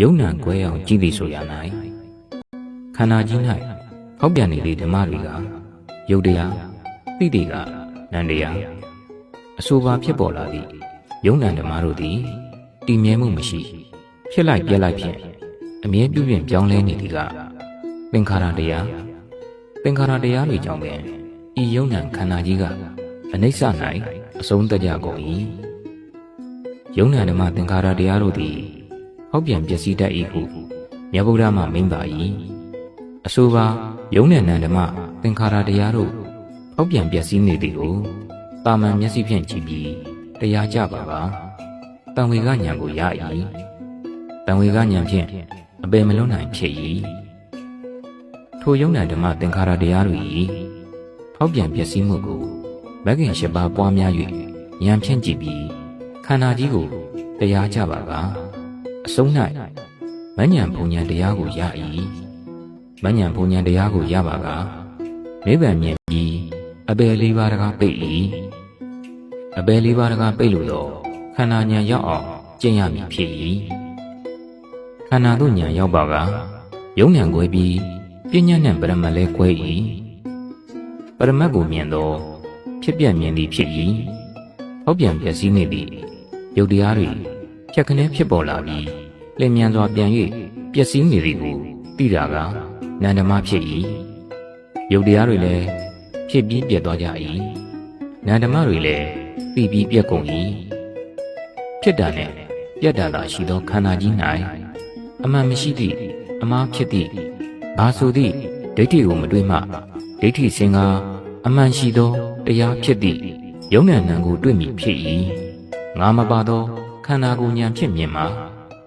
ယုံနံကွဲအောင်ကြည်သည်ဆိုရ၌ခန္ဓာကြီး၌ဟောက်ပြန်နေသည့်ဓမ္မတွေကယုတ်တရားသိတိကနန္တရားအဆိုပါဖြစ်ပေါ်လာသည့်ယုံနံဓမ္မတို့သည်တည်မြဲမှုမရှိဖြစ်လိုက်ပြက်လိုက်ဖြင့်အမြဲပြုပြင်ပြောင်းလဲနေသည်ကသင်္ခါရတရား သင်္ခါရတရားတွေကြောင့်ပင်ဤယုံနံခန္ဓာကြီးကအနိစ္စ၌အဆုံးတကြကုန်၏ယုံနံဓမ္မသင်္ခါရတရားတို့သည်ဟောက်ပြန်ပျက်စီးတတ်၏ဟုမြတ်ဗုဒ္ဓမှမိန့်ပါ၏အဆိုပါယုံနဲ့နန္ဓမသင်္ခါရတရားတို့ဟောက်ပြန်ပျက်စီးနေသည်ကိုတာမန်မျက်စိဖြင့်ကြည့်ပြီးတရားကြပါကတံဝေကဉာဏ်ကိုရ၏တံဝေကဉာဏ်ဖြင့်အပေမလွတ်နိုင်ဖြစ်၏ ထိုယုံနဲ့ဓမ္မသင်္ခါရတရားတို့၏ဟောက်ပြန်ပျက်စီးမှုကိုမဂ်ခင်၈ပါးပွားများ၍ဉာဏ်ဖြင့်ကြည့်ပြီးခန္ဓာကြီးကိုတရားကြပါကအဆုံး၌မဉ္ဇဉ်ဘုံဉဏ်တရားကိုရ၏မဉ္ဇဉ်ဘုံဉဏ်တရားကိုရပါကနိဗ္ဗာန်မြင်ပြီးအပေလေးပါးတကားပိတ်၏အပေလေးပါးတကားပိတ်လို့တော့ခန္ဓာဉာဏ်ရောက်အောင်ကျင့်ရမည်ဖြစ်၏ခန္ဓာတို့ဉာဏ်ရောက်ပါကယုံဉာဏ်ကွဲပြီး ပညာနှင့်ပရမတ်လဲကွဲ၏ပရမတ်ကိုမြင်တော့ဖြစ်ပြမြင်သည်ဖြစ်၏ဟောက်ပြန်ပျက်စီးနေသည့်ယုတ်တရားတွေဖြတ်ခနဲဖြစ်ပေါ်လာပြီးလင်မြန်စွာပြန်၍ပျက်စီးနေသည်ကိုသိတာကနန္ဒမဖြစ်၏ယုတ်တရားတွေလည်းဖြစ်ပြီးပြတ်သွားကြ၏နန္ဒမတွေလည်းသိပြီးပြတ်ကုန်၏ဖြစ်တာနဲ့ပြတ်တာသာရှိသောခန္ဓာကြီး၌အမှန်မရှိသည့်အမှားဖြစ်သည့် ဘာဆိုသည့်ဒိဋ္ဌိကိုမတွေးမှဒိဋ္ဌိစင်ကအမှန်ရှိသောတရားဖြစ်သည့်ယုံနဲ့နံကိုတွေ့မိဖြစ်၏ငါမပါသောခန္ဓာကိုယ်ဉာဏ်ဖြင့်မြင်မှာ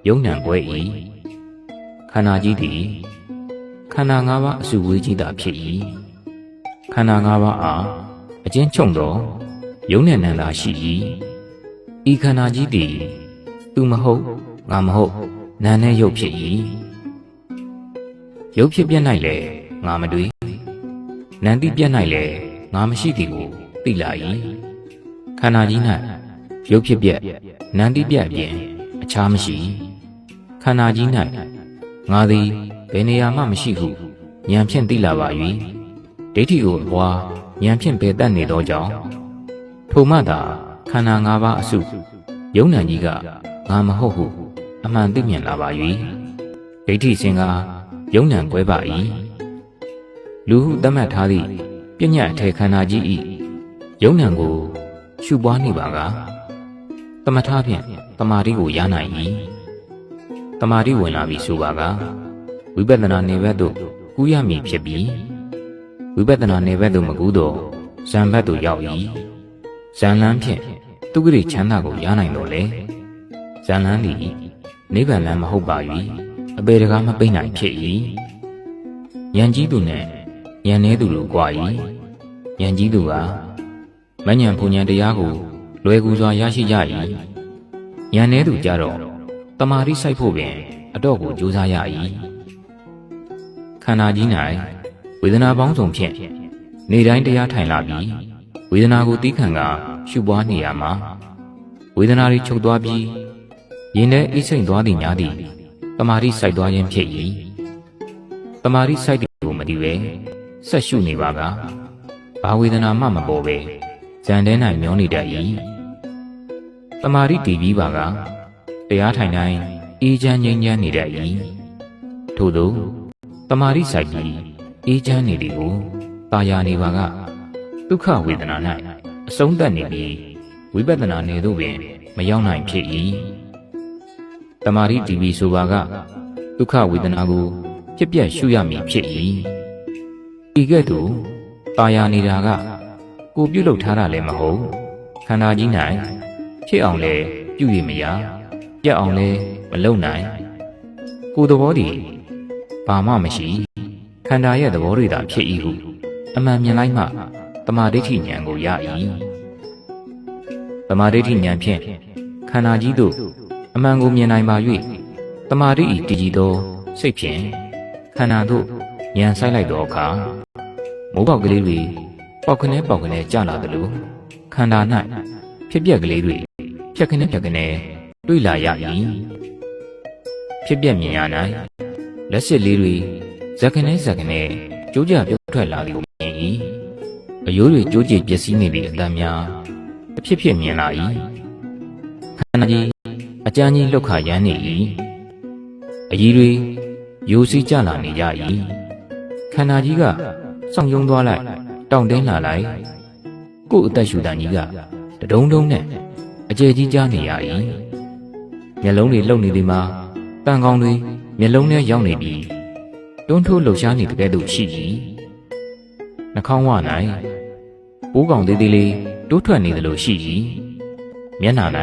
ယုံ nant ပွဲ၏ခန္ဓာကြီးသည်ခန္ဓာ၅ပါးအစုဝေးကြီးသာဖြစ်၏ခန္ဓာ၅ပါးအားအချင်းချုံသောယုံနဲ့နံသာရှိ၏ဤခန္ဓာကြီးသည်သူမဟုတ်ငါမဟုတ်နာနဲ့ရုပ်ဖြစ်၏ ရုပ်ဖြစ်ပြက်၌လည်းငါမတွေ့နန္တိပြက်၌လည်းငါမရှိသည်ကိုသိလာ၏ခန္ဓာကြီး၌ရုပ်ဖြစ်ပြက်နန္တိပြက်အပြင်အခြားမရှိခန္ဓာကြီး၌ငါသည်ဘယ်နေရာမှမရှိဟုဉာဏ်ဖြင့်သိလာပါ၍ဒိဋ္ဌိကိုအပွားဉာဏ်ဖြင့်ပယ်တတ်နေသောကြောင့်ထိုမှသာခန္ဓာ၅ပါးအစုယုံ nant ကြီးကငါမဟုတ်ဟုအမှန်သိမြင်လာပါ၍ဒိဋ္ဌိစဉ်က ယုံ nant ကွဲပါ၏လူဟုသတ်မှတ်ထားသည့်ပညာအထေခန္ဓာကြီး၏ယုံ nant ကိုရှုပွားနေပါကသမထဖြင့်တမာတိကိုရနိုင်၏တမာတိဝင်လာပြီဆိုပါကဝိပဿနာနေဘက်သို့ကူးရမည်ဖြစ်ပြီးဝိပဿနာနေဘက်သို့မကူးတော့ဇံဘက်သို့ရောက်၏ဇံလန်းဖြင့်သူဂရိချမ်းသာကိုရနိုင်တော့လေဇံလန်းသည်နိဗ္ဗာန်လမ်းမဟုတ်ပါ၏ အပေတကားမပိတ်နိုင်ဖြစ်၏ယံကြီးသူနှင့်ယံနေသူတို့ကြွာ၏ယံကြီးသူကမဉ္ဇဉ်ဘုံဉဏ်တရားကိုလွယ်ကူစွာရရှိကြ၏ဉာဏ်ထဲသူကြတော့တမာတိစိုက်ဖို့ပင် အတော့ကိုကြိုးစားရ၏ခန္ဓာကြီး၌ဝေဒနာပေါင်းစုံဖြင့်နေတိုင်းတရားထိုင်လာပြီးဝေဒနာကိုတီးခံကရှုပွားနေရမှာဝေဒနာတွေချုပ်သွားပြီးရင်ထဲအိတ်ဆိတ်သွားသည်များသည် တမာတိစိုက်သွားခြင်းဖြစ်၏တမာတိစိုက်သည်ကိုမသိပဲဆက်ရှုနေပါကဘာဝေဒနာမှမပေါ်ပဲဇန်ထဲ၌မျောနေတတ်၏တမာရီတည်ပြီးပါကတရားထိုင်တိုင်းအေးချမ်းငြိမ်းချမ်းနေတတ်၏ထို့သောတမာရီဆိုင်ပြီးအေးချမ်းနေသည်ကိုตาယာနေပါကဒုက္ခဝေဒနာ၌အဆုံးသတ်နေပြီးဝိပဿနာနေသို့ပင်မရောက်နိုင်ဖြစ်၏ တမာရီတည်ပြီးဆိုပါကဒုက္ခဝေဒနာကိုဖြစ်ပြရှုရမည်ဖြစ်၏ဤကဲ့သို့ตาယာနေတာကကိုပြုတ်လုထားတာလည်းမဟုတ်ခန္ဓာကြီး၌ဖြစ်အောင်လဲပြုရမရပြတ်အောင်လဲမလုံနိုင်ကိုယ်သဘောတည်ဘာမှမရှိခန္ဓာရဲ့သဘောတွေသာဖြစ်၏ဟုအမှန်မြင်လိုက်မှတမာဒိဋ္ဌိဉာဏ်ကိုရ၏တမာဒိဋ္ဌိဉာဏ်ဖြင့်ခန္ဓာကြီးတို့ အမှန်ကိုမြင်နိုင်ပါ၍တမာဒိဤတည်ကြည်သောစိတ်ဖြင့်ခန္ဓာတို့ဉာဏ်ဆိုင်လိုက်သောအခါမိုးပေါက်ကလေးတွေပေါက်ခနဲပေါက်ခနဲကြလာသလိုခန္ဓာ၌ဖြစ်ပျက်ကလေးတွေဖြက်ခနဲဖြက်ခနဲတွေ့လာရ၏ဖြစ်ပျက်မြင်ရ၌လက်စစ်လေးတွေဇက်ခနဲဇက်ခနဲကျိုးကြပြုတ်ထွက်လာသည်ကိုမြင်၏အယိုးတွေကြိုးကြည်ပျက်စီးနေသည့်အတန်များအဖြစ်ဖြစ်မြင်လာ၏ခန္ဓာကြီး အကြမ်းကြီးလှုပ်ခါရမ်းနေ၏အကြီးတွေယိုစီးကြလာနေကြ၏ခန္ဓာကြီးကစောင့်ယုံသွားလိုက်တောင့်တင်းလာလိုက်ကို့အသက်ရှူတန်ကြီးကတဒုံဒုံနဲ့အကျယ်ကြီးကြားနေရ၏မျက်လုံးတွေလှုပ်နေသည်မှာတန်ကောင်တွေမျက်လုံးထဲရောက်နေပြီးတွန်းထိုးလှုပ်ရှားနေတကယ်လို့ရှိ၏နှာခေါင်းဝ၌ပိုးကောင်သေးသေးလေးတိုးထွက်နေသလိုရှိ၏မျက်နှာ၌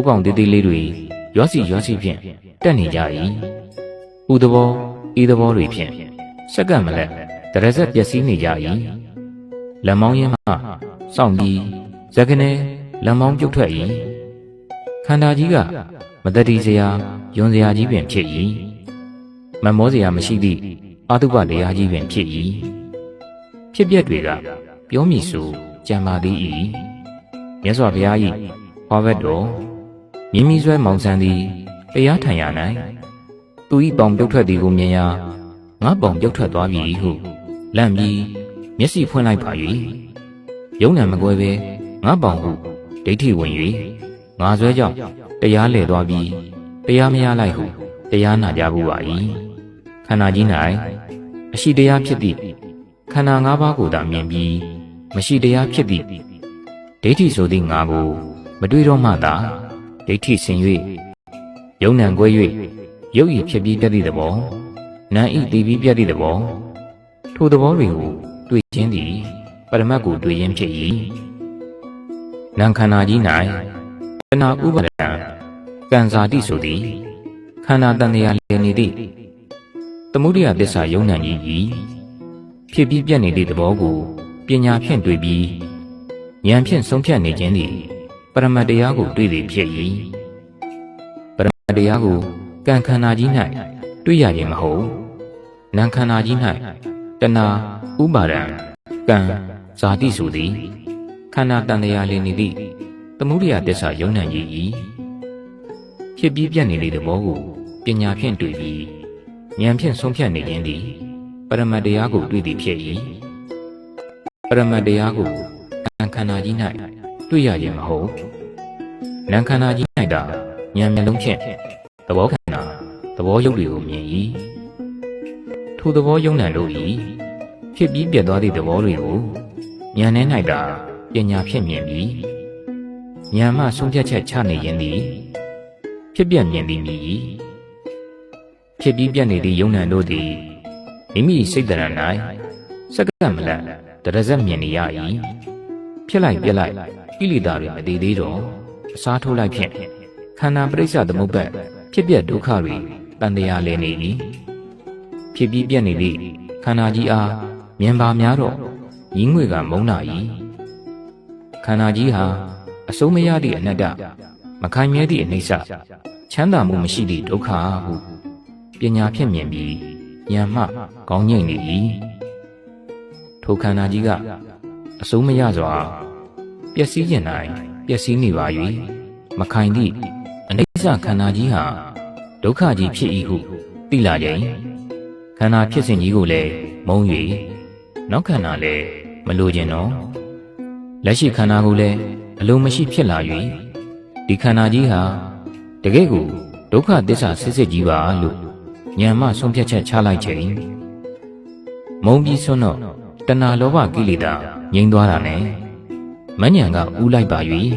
ပိုးကောင်သေးသေးလေးတွေရောစီရောစီဖြင့်တက်နေကြ၏ဥသဘောဤသဘောတွေဖြင့်စက္ကန့်မလက်တရဇက်ပျက်စီးနေကြ၏လက်မောင်းရင်းမှစောင့်ပြီးဇက်ကနေလက်မောင်းပြုတ်ထွက်၏ခန္ဓာကြီးကမတတိစရာယွန်စရာကြီးပင်ဖြစ်၏မမောစရာမရှိသည့်အာတုပတရားကြီးပင်ဖြစ်၏ဖြစ်ပျက်တွေကပြောမိဆိုကြံပါသည်၏မြတ်စွာဘုရား၏ဟောဘက်တော် မြင်းမီဆွဲမောင်ဆန်းသည်တရားထိုင်ရ၌သူ၏ပေါင်ပြုတ်ထွက်သည်ကိုမြင်ရာငါပေါင်ပြုတ်ထွက်သွားပြီဟုလန့်ပြီးမျက်စိဖွင့်လိုက်ပါ၍ယုံနံမကွဲပဲငါပေါင်ဟုဒိဋ္ဌိဝင်၍ငါဆွဲကြောင့်တရားလဲသွားပြီးတရားမရလိုက်ဟုတရားနာကြဘူးပါ၏ခန္ဓာကြီး၌အရှိတရားဖြစ်သည့်ခန္ဓာ၅ပါးကိုသာမြင်ပြီးမရှိတရားဖြစ်သည့်ဒိဋ္ဌိဆိုသည့်ငါကိုမတွေ့တော့မှသာ ဒိဋ္ဌိဆင်၍ယုံနံကွဲ၍ရုပ်ဤဖြစ်ပြီးတတ်သည့်သဘောနာဤတည်ပြီးပြတ်သည့်သဘောထိုသဘောတွေကိုတွေ့ခြင်းသည်ပရမတ်ကိုတွေ့ခြင်းဖြစ်၏နံခန္ဓာကြီး၌တဏှာဥပါဒံကံစာတိဆိုသည်ခန္ဓာတန်တရားလည်နေသည့်သမုဒိယသစ္စာယုံနံကြီး၏ဖြစ်ပြီးပြတ်နေသည့်သဘောကိုပညာဖြင့်တွေ့ပြီးဉာဏ်ဖြင့်ဆုံးဖြတ်နေခြင်းသည် ပရမတ်တရားကိုတွေ့သည်ဖြစ်၏ပရမတ်တရားကိုကံခန္ဓာကြီး၌တွေ့ရခြင်းမဟုတ်နံခန္ဓာကြီး၌တဏှာဥပါဒံကံဇာတိဆိုသည်ခန္ဓာတန်တရားလည်နေသည့်သမုဒိယသစ္စာယုံနံကြီး၏ဖြစ်ပြီးပြတ်နေသည့်သဘောကိုပညာဖြင့်တွေ့ပြီးဉာဏ်ဖြင့်ဆုံးဖြတ်နေခြင်းသည်ပရမတ်တရားကိုတွေ့သည်ဖြစ်၏ပရမတ်တရားကိုကံခန္ဓာကြီး၌ တွေ့ရခြင်းမဟုတ်နံခန္ဓာကြီး၌သာဉာဏ်မျက်လုံးဖြင့်သဘောခန္ဓာသဘောရုပ်တွေကိုမြင်၏ထိုသဘောယုံနံတို့၏ဖြစ်ပြီးပြတ်သွားသည့်သဘောတွေကိုဉာဏ်နဲ့၌သာပညာဖြင့်မြင်ပြီးဉာဏ်မှဆုံးဖြတ်ချက်ချနေခြင်းသည်ဖြစ်ပြမြင်သည်မြည်၏ဖြစ်ပြီးပြတ်နေသည့်ယုံနံတို့သည်မိမိစိတ်တရဏ၌စက္ကန့်မလတ်တရဇက်မြင်နေရ၏ဖြစ်လိုက်ပြက်လိုက် ကိလေသာတွေမတည်သေးတော့အစားထိုးလိုက်ဖြင့်ခန္ဓာပရိစ္ဆသမုပ္ပတ်ဖြစ်ပြဒုက္ခတွေတန်တရားလဲနေ၏ဖြစ်ပြီးပြက်နေသည့်ခန္ဓာကြီးအားမြင်ပါများတော့ညီငွေကမုန်းလာ၏ခန္ဓာကြီးဟာအစိုးမရသည့်အနတ္တမခိုင်မြဲသည့်အနိစ္စချမ်းသာမှုမရှိသည့်ဒုက္ခဟုပညာဖြင့်မြင်ပြီးဉာဏ်မှကောင်းငြိမ့်နေ၏ထိုခန္ဓာကြီးကအစိုးမရစွာ ပျက်စီးကျင်တိုင်းပျက်စီးနေပါ၍မခိုင်သည့်အနိစ္စခန္ဓာကြီးဟာဒုက္ခကြီးဖြစ်၏ဟုသိလာကြ၏ခန္ဓာဖြစ်စဉ်ကြီးကိုလည်းမုံ၍နောက်ခန္ဓာလည်းမလိုချင်တော့လက်ရှိခန္ဓာကိုလည်းအလိုမရှိဖြစ်လာ၍ဒီခန္ဓာကြီးဟာတကယ့်ကိုဒုက္ခသစ္စာစစ်စစ်ကြီးပါလို့ဉာဏ်မှဆုံးဖြတ်ချက်ချလိုက်ချိန်မုံပြီးဆွန်းတော့တဏှာလောဘကိလေသာငြိမ်းသွားတာနဲ့ မညံကဥလိုက်ပါ၍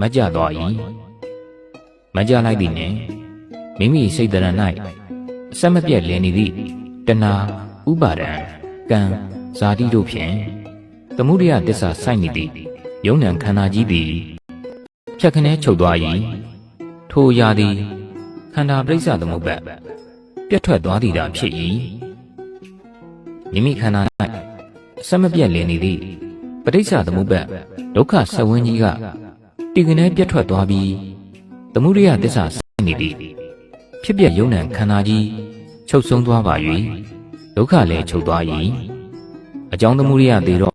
မကြသွား၏မကြလိုက်သည်နှင့်မိမိစိတ်တရ၌အဆက်မပြတ်လည်နေသည့်တဏှာဥပါဒံကံဇာတိတို့ဖြင့်သမုဒိယတစ္ဆာစိုက်နေသည့်ယုံ nant ခန္ဓာကြီးသည်ဖြတ်ခနဲချုပ်သွား၏ထိုအရာသည်ခန္ဓာပရိစ္ဆသမုပ္ပတ်ပြတ်ထွက်သွားသည်သာဖြစ်၏မိမိခန္ဓာ၌အဆက်မပြတ်လည်နေသည့် ပဋိစ္စသမုပ္ပတ်ဒုက္ခဆက်ဝင်းကြီးကတည်ကနေပြတ်ထွက်သွားပြီးသမုဒိယတစ္ဆာစိုက်နေသည့်ဖြစ်ပြယုံ nant ခန္ဓာကြီးချုပ်ဆုံးသွားပါ၍ဒုက္ခလည်းချုပ်သွား၏အကြောင်းသမုဒိယသေးတော့